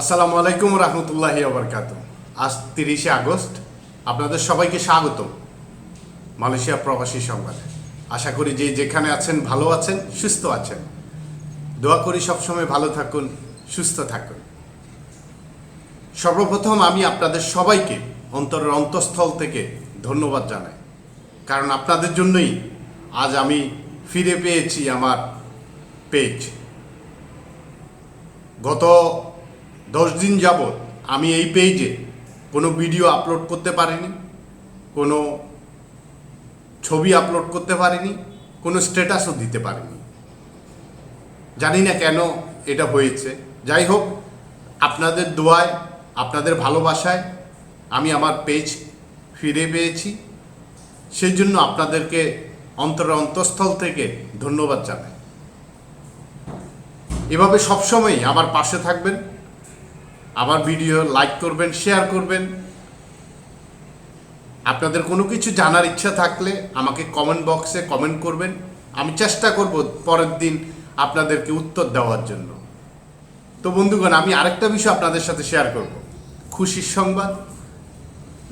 আসসালামু আলাইকুম রহমতুল্লাহি আবরকাত আজ তিরিশে আগস্ট। আপনাদের সবাইকে স্বাগত মালয়েশিয়া প্রবাসী সংবাদে। আশা করি যে যেখানে আছেন ভালো আছেন, সুস্থ আছেন। দোয়া করি সবসময় ভালো থাকুন, সুস্থ থাকুন। সর্বপ্রথম আমি আপনাদের সবাইকে অন্তরের অন্তঃস্থল থেকে ধন্যবাদ জানাই। কারণ আপনাদের জন্যই আজ আমি ফিরে পেয়েছি আমার পেজ। গত দশ দিন যাবৎ আমি এই পেজে কোনো ভিডিও আপলোড করতে পারিনি, কোনো ছবি আপলোড করতে পারিনি, কোনো স্ট্যাটাসও দিতে পারিনি। জানি না কেন এটা হয়েছে। যাই হোক, আপনাদের দোয়ায়, আপনাদের ভালোবাসায় আমি আমার পেজ ফিরে পেয়েছি। সেই জন্য আপনাদেরকে অন্তর অন্তঃস্থল থেকে ধন্যবাদ জানাই। এভাবে সবসময় আমার পাশে থাকবেন। আমার ভিডিও লাইক করবেন শেয়ার করবেন। আপনাদের কোনো কিছু জানার ইচ্ছা থাকলে আমাকে কমেন্ট বক্সে কমেন্ট করবেন। আমি চেষ্টা করব পরের দিন আপনাদেরকে উত্তর দেওয়ার জন্য। তো বন্ধুগণ, আমি আরেকটা বিষয় আপনাদের সাথে শেয়ার করব। খুশির সংবাদ,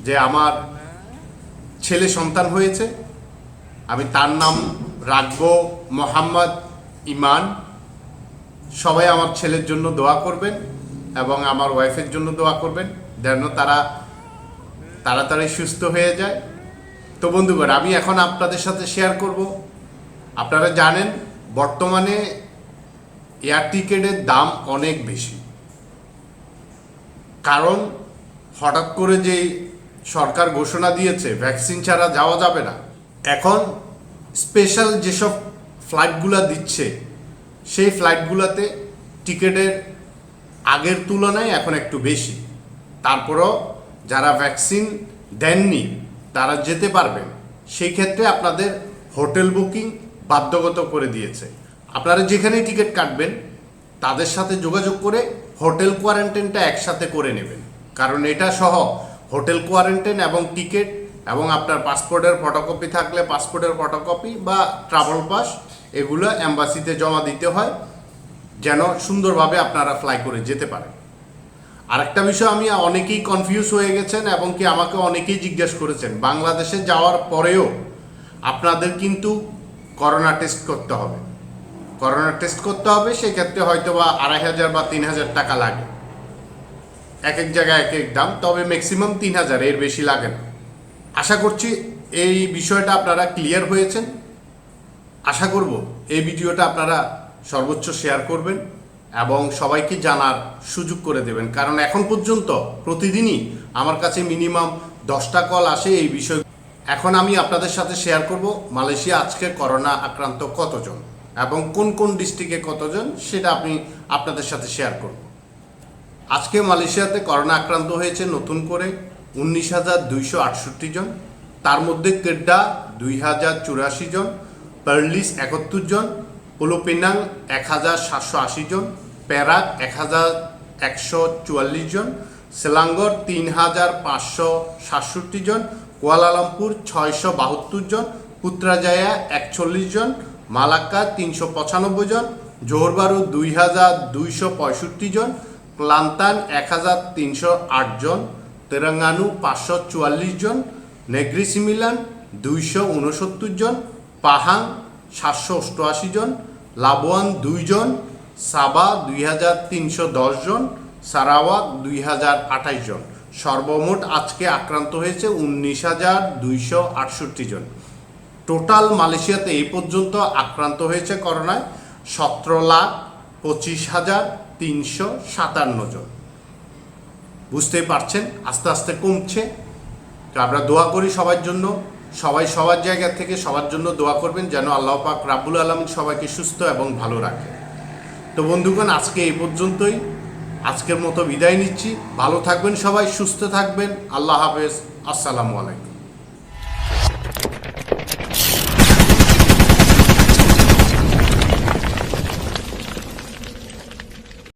যে আমার ছেলে সন্তান হয়েছে। আমি তার নাম রাখব মোহাম্মদ ইমান। সবাই আমার ছেলের জন্য দোয়া করবেন। এবং আমার ওয়াইফের জন্য দোয়া করবেন যেন তারা তাড়াতাড়ি সুস্থ হয়ে যায়। তো বন্ধুগণ, আমি এখন আপনাদের সাথে শেয়ার করব। আপনারা জানেন, বর্তমানে এয়ার টিকেটের দাম অনেক বেশি। কারণ হঠাৎ করে যে সরকার ঘোষণা দিয়েছে ভ্যাকসিন ছাড়া যাওয়া যাবে না, এখন স্পেশাল যেসব ফ্লাইটগুলো দিচ্ছে, সেই ফ্লাইটগুলোতে টিকেটের আগের তুলনায় এখন একটু বেশি। তারপরও যারা ভ্যাকসিন দেননি, তারা যেতে পারবেন। সেই ক্ষেত্রে আপনাদের হোটেল বুকিং বাধ্যগত করে দিয়েছে। আপনারা যেখানেই টিকিট কাটবেন, তাদের সাথে যোগাযোগ করে হোটেল কোয়ারেন্টাইনটা একসাথে করে নেবেন। কারণ এটা সহ হোটেল কোয়ারেন্টাইন এবং টিকিট এবং আপনার পাসপোর্টের ফটোকপি থাকলে পাসপোর্টের ফটোকপি বা ট্রাভেল পাস, এগুলো অ্যাম্বাসিতে জমা দিতে হয়। যেন সুন্দরভাবে আপনারা ফ্লাই করে যেতে পারেন। আরেকটা বিষয়, আমি অনেকেই কনফিউজ হয়ে গেছেন এবং কি আমাকে অনেকেই জিজ্ঞেস করেছেন, বাংলাদেশে যাওয়ার পরেও আপনাদের কিন্তু করোনা টেস্ট করতে হবে। করোনা টেস্ট করতে হবে, সেক্ষেত্রে হয়তো বা আড়াই হাজার বা তিন হাজার টাকা লাগে। এক এক জায়গায় এক এক দাম, তবে ম্যাক্সিমাম তিন হাজার, এর বেশি লাগে না। আশা করছি এই বিষয়টা আপনারা ক্লিয়ার হয়েছেন। আশা করব এই ভিডিওটা আপনারা সর্বোচ্চ শেয়ার করবেন এবং সবাইকে জানার সুযোগ করে দেবেন। কারণ এখন পর্যন্ত প্রতিদিনই আমার কাছে মিনিমাম দশটা কল আসে এই বিষয়। এখন আমি আপনাদের সাথে শেয়ার করব মালয়েশিয়া আজকে করোনা আক্রান্ত কতজন এবং কোন কোন ডিস্ট্রিক্টে কতজন সেটা আপনি আপনাদের সাথে শেয়ার করব। আজকে মালয়েশিয়াতে করোনা আক্রান্ত হয়েছে নতুন করে উনিশ হাজার দুইশো আটষট্টি জন। তার মধ্যে কেড্ডা দুই হাজার চুরাশি জন, পার্লিস একাত্তর জন পোলোপেনাং এক হাজার সাতশো আশি জন, প্যারাক এক হাজার একশো চুয়াল্লিশ জন, সেলাঙ্গর তিন হাজার পাঁচশো সাতষট্টি জন, কুয়ালালামপুর ছয়শো বাহাত্তর জন, পুত্রাজায়া একচল্লিশ জন, মালাক্কা তিনশো পঁচানব্বই জন, জোহরবারু দুই হাজার দুইশো পঁয়ষট্টি জন, ক্লান্তান এক হাজার তিনশো আট জন, তেরাঙ্গানু পাঁচশো চুয়াল্লিশ জন, নেগ্রিসিমিলান দুইশো উনসত্তর জন, পাহাং সাতশো অষ্টআশি জন লাবোয়ান দুইজন, সাবা দুই হাজার তিনশো দশ জন সারাওয়াক দুই হাজার আঠাশ জন। সর্বমোট আজকে আক্রান্ত হয়েছে উনিশ হাজার দুইশো আটষট্টি জন। টোটাল মালয়েশিয়াতে এই পর্যন্ত আক্রান্ত হয়েছে করোনায় সতেরো লাখ পঁচিশ হাজার তিনশো সাতান্ন জন। বুঝতেই পারছেন, আস্তে আস্তে কমছে। তো আমরা দোয়া করি সবার জন্য। সবাই সবার জায়গা থেকে সবার জন্য দোয়া করবেন যেন আল্লাহ পাক রাব্বুল আলম সবাইকে সুস্থ এবং ভালো রাখে। তো বন্ধুগণ, আজকে এই পর্যন্তই। আজকের মতো বিদায় নিচ্ছি। ভালো থাকবেন সবাই, সুস্থ থাকবেন। আল্লাহ হাফেজ। আসসালামু আলাইকুম।